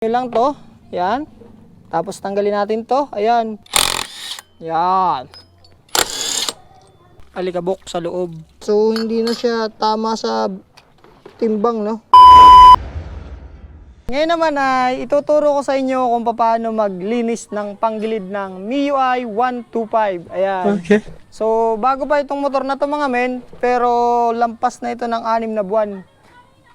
Lang to. Yan. Tapos tanggalin natin to. Ayan. Yan. Alikabok sa loob. So, hindi na siya tama sa timbang, no? Ngayon naman ay ituturo ko sa inyo kung paano maglinis ng panggilid ng MIUI 125. Ayan. Okay. So, bago pa itong motor na to mga men, pero lampas na ito ng anim na buwan.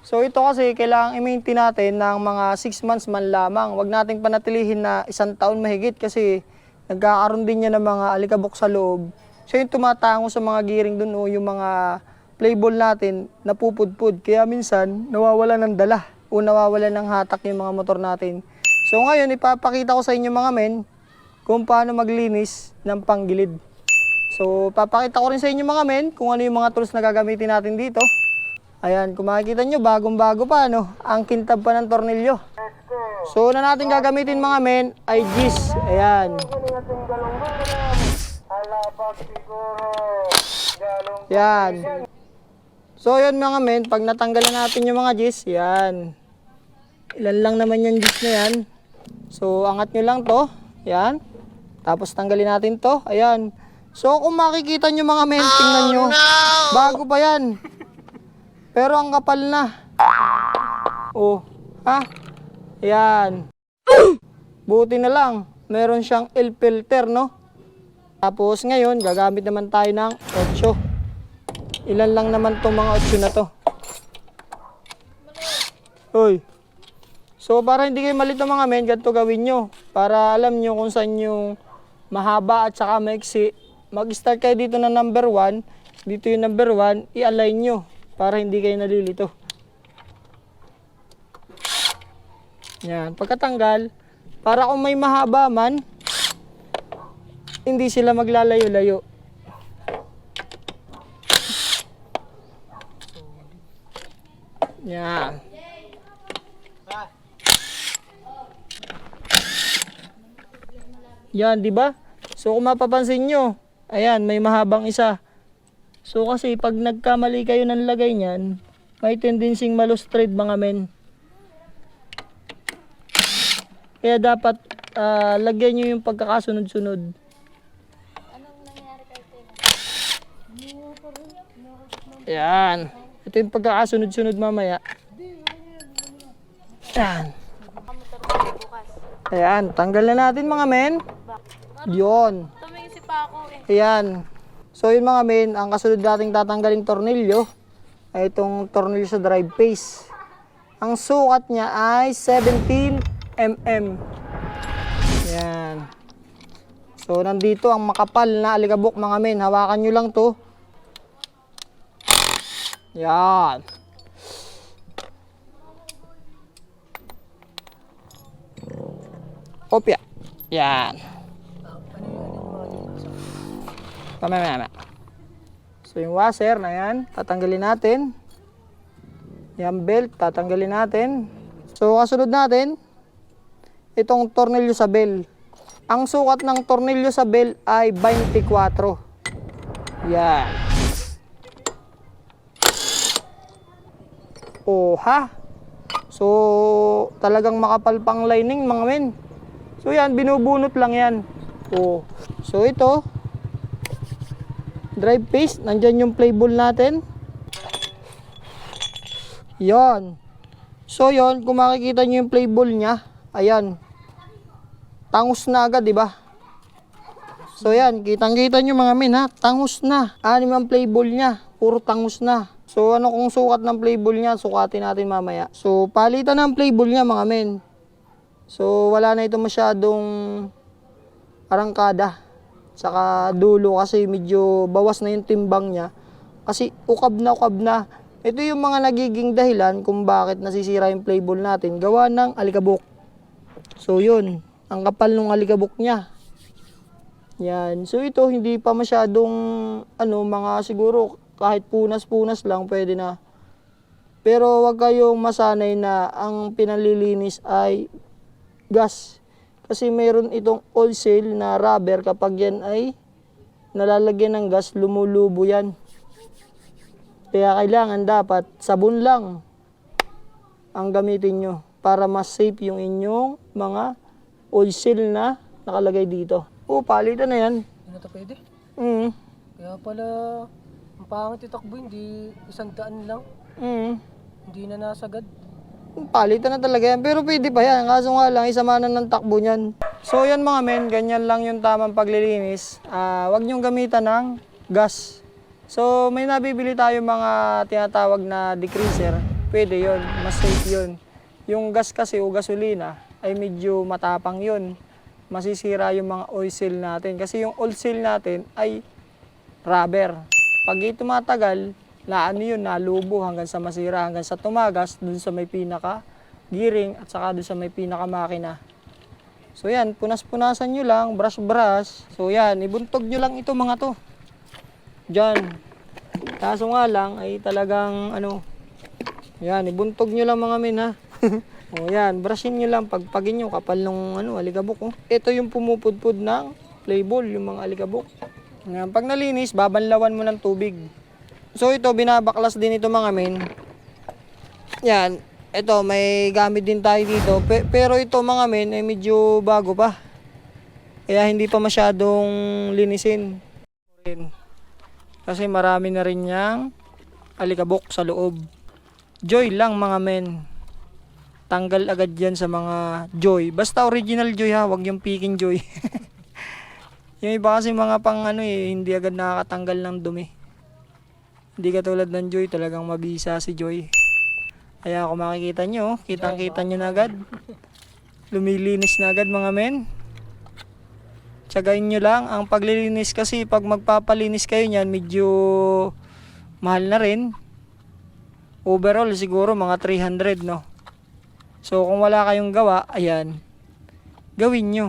So, ito kasi kailangang i-maintain natin ng mga 6 months man lamang. Huwag nating panatilihin na isang taon mahigit kasi nagkakaroon din niya ng mga alikabok sa loob. So, yung tumatango sa mga gearing dun o yung mga playball natin napupudpud. Kaya minsan, nawawala ng dala o nawawala ng hatak yung mga motor natin. So, ngayon, ipapakita ko sa inyo mga men kung paano maglinis ng panggilid. So, papakita ko rin sa inyo mga men kung ano yung mga tools na gagamitin natin dito. Ayan, kung makikita nyo, bagong-bago pa, no? Ang kintab pa ng tornilyo. So, una natin gagamitin mga men ay gis. Ayan. Yan. So, yun mga men, pag natanggalan natin yung mga gis, yan. Ilan lang naman yung gis na yan. So, angat nyo lang to. Yan. Tapos tanggalin natin to. Ayan. So, kung makikita nyo mga men, tingnan nyo. Bago pa yan. Pero ang kapal na. Oh, ha? Yan. Buti na lang. Meron siyang L filter, no? Tapos ngayon, gagamit naman tayo ng 8. Ilan lang naman tong mga 8 na to. Hoy. So, para hindi kayo malito mga men, ganito gawin nyo. Para alam nyo kung saan yung mahaba at saka maiksi. Mag-start kayo dito na number 1. Dito yung number 1, i-align nyo. Para hindi kayo nalilito. Yan. Pagkatanggal, para kung may mahaba man, hindi sila maglalayo-layo. Yan. Yan, di ba? So kung mapapansin nyo, ayan, may mahabang isa. So kasi pag nagkamali kayo ng lagay niyan, may tendency malustrade mga men. Kaya dapat ah, lagyan nyo yung pagkakasunod-sunod. Yan. Ito yung pagkakasunod-sunod mamaya. Yan. Ayan, tanggal na natin mga men. Yon. Tumingin si Paco eh. Ayan. So yun mga men, ang kasunod nating tatanggalin tornilyo ay itong tornilyo sa drive face. Ang sukat niya ay 17 mm. Yan. So nandito ang makapal na alikabok mga men. Hawakan nyo lang to. Yan. Kopya. Yan. Mamaya, mamaya. So yung washer na yan, tatanggalin natin. Yung belt, tatanggalin natin. So kasunod natin, itong tornilyo sa bell. Ang sukat ng tornilyo sa bell ay 24. Yan. Oh, ha? So, talagang makapal pang lining mga men. So yan, binubunot lang yan. Oh. So ito, drive paste, nandyan yung playball natin. Yon. So yon, kung makikita nyo yung playball niya, ayan. Tangus na agad, di ba? So yan, kitang-kita nyo mga min ha, tangus na. Anim ang playball niya, puro tangus na. So ano kung sukat ng playball niya, sukatin natin mamaya. So palitan ng playball niya mga men. So wala na ito masyadong arangkada. Saka dulo kasi medyo bawas na yung timbang niya. Kasi ukab na ukab na. Ito yung mga nagiging dahilan kung bakit nasisira yung playball natin. Gawa ng alikabok. So yun, ang kapal ng alikabok niya. Yan. So ito hindi pa masyadong ano mga siguro kahit punas-punas lang pwede na. Pero wag kayong masanay na ang pinalilinis ay gas. Kasi meron itong oil seal na rubber kapag yan ay nalalagyan ng gas, lumulubo yan. Kaya kailangan dapat sabon lang ang gamitin nyo para mas safe yung inyong mga oil seal na nakalagay dito. Oo, palitan na yan. Hindi na pwede. Mm. Kaya pala, ang pangit itakbo, hindi isang daan lang. Mm. Hindi na nasagad. Palitan na talaga yan. Pero pwede pa yan. Kaso nga lang, isama na ng takbo niyan. So yan mga men, ganyan lang yung tamang paglilinis. Ah, wag niyong gamitan ng gas. So may nabibili tayo mga tinatawag na degreaser. Pwede yon, mas safe yon. Yung gas kasi o gasolina ay medyo matapang yon. Masisira yung mga oil seal natin. Kasi yung oil seal natin ay rubber. Pag ito matagal, na ano yun, nalubo hanggang sa masira, hanggang sa tumagas, dun sa may pinaka gearing at saka dun sa may pinaka makina. So yan, punas-punasan nyo lang, brush-brush. So yan, ibuntog nyo lang ito mga to. Diyan. Kaso nga lang, ay talagang ano, yan, ibuntog nyo lang mga min ha. o yan, brushin nyo lang, pagpagin nyo, kapal nung ano, alikabok. Oh. Ito yung pumupudpud ng playball, yung mga alikabok. Yan, pag nalinis, babanlawan mo ng tubig. So ito, binabaklas din ito mga men. Yan, ito, may gamit din tayo dito. Pe- pero ito mga men, ay medyo bago pa. Kaya hindi pa masyadong linisin. Kasi marami na rin niyang alikabok sa loob. Joy lang mga men. Tanggal agad yan sa mga joy. Basta original joy ha, wag yung peking joy. yung iba kasi mga pang ano eh, hindi agad nakakatanggal ng dumi. Hindi katulad ng Joy, talagang mabisa si Joy. Kaya kung makikita nyo, kitang-kita nyo na agad. Lumilinis na agad mga men. Tsagain nyo lang. Ang paglilinis kasi, pag magpapalinis kayo niyan, medyo mahal na rin. Overall, siguro mga 300, no? So, kung wala kayong gawa, ayan, gawin nyo.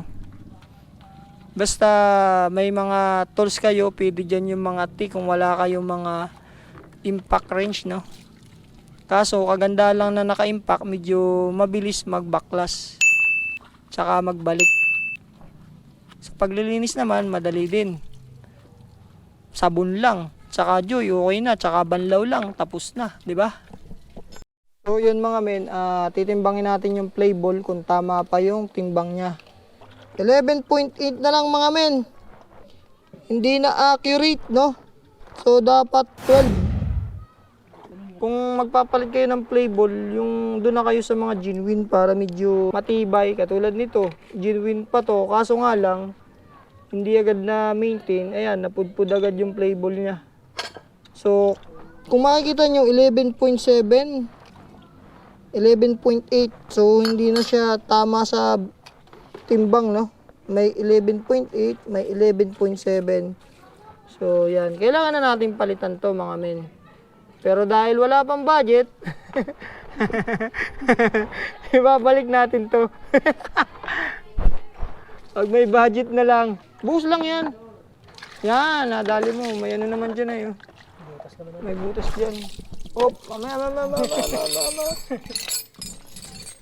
Basta may mga tools kayo, pwede dyan yung mga tick. Kung wala kayong mga impact range, no? Kaso, kaganda lang na naka-impact, medyo mabilis mag-backlash. Tsaka magbalik. Sa paglilinis naman, madali din. Sabon lang. Tsaka joy, okay na. Tsaka banlaw lang, tapos na. di ba? So, yun mga men, ah, titimbangin natin yung play ball kung tama pa yung timbang niya. 11.8 na lang mga men. Hindi na accurate, no? So, dapat 12. Magpapalit kayo ng play ball, yung doon na kayo sa mga genuine para medyo matibay. Katulad nito, genuine pa to. Kaso nga lang, hindi agad na maintain. Ayan, napudpud agad yung play ball niya. So, kung makikita nyo, 11.7, 11.8. So, hindi na siya tama sa timbang, no? May 11.8, may 11.7. So, yan. Kailangan na natin palitan to, mga men. Pero dahil wala pang budget, ibabalik natin to. Pag may budget na lang, buhos lang yan. Yan, nadali mo. May ano naman dyan eh. oh. May butas dyan. Hop, mamaya, mamaya, mamaya, mamaya, mamaya.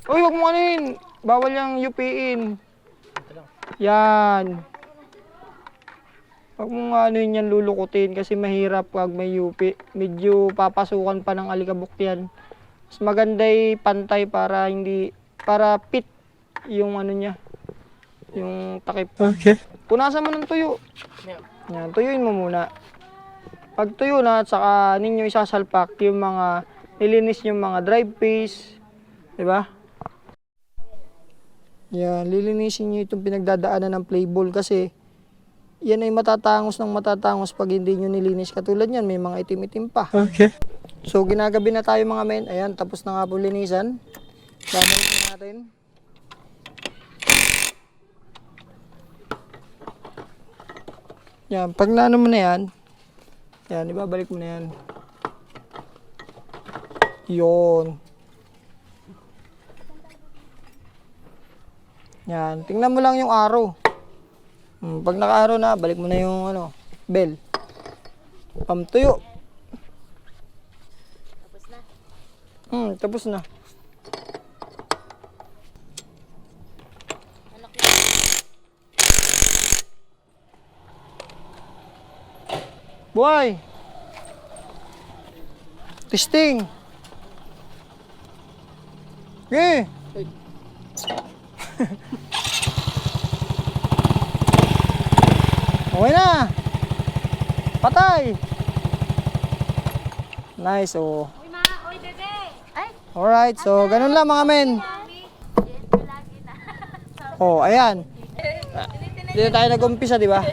Uy, huwag mo ano yun. Bawal yung UP-in. Yan. Huwag mo nga ano yun yan lulukutin kasi mahirap pag may UP. Medyo papasukan pa ng alikabok yan. Mas maganda pantay para hindi, para fit yung ano niya. Yung takip. Okay. Punasan mo ng tuyo. Yeah. Yan, tuyuin mo muna. Pag tuyo na, at saka ninyo isasalpak yung mga nilinis yung mga drive. Di ba? Yan, lilinisin nyo itong pinagdadaanan ng play ball kasi yan ay matatangos ng matatangos pag hindi nyo nilinis. Katulad yan, may mga itim-itim pa. Okay. So, ginagabi na tayo mga men. Ayan, tapos na nga po linisan. Na natin. Yan, pag naano mo na yan, yan, ibabalik mo na yan. Yun. Yan, tingnan mo lang yung arrow. Hmm, pag naka-arrow na, balik mo na yung ano, bell. Pamtuyo. Hmm, tapos na. Buhay! Testing! Okay! Okay na. Patay. Nice, oh. Uy, ma, uy, dede. Ay, Alright, so ganun lang mga men. Oh, ayan. Dito tayo nag-umpisa, di ba?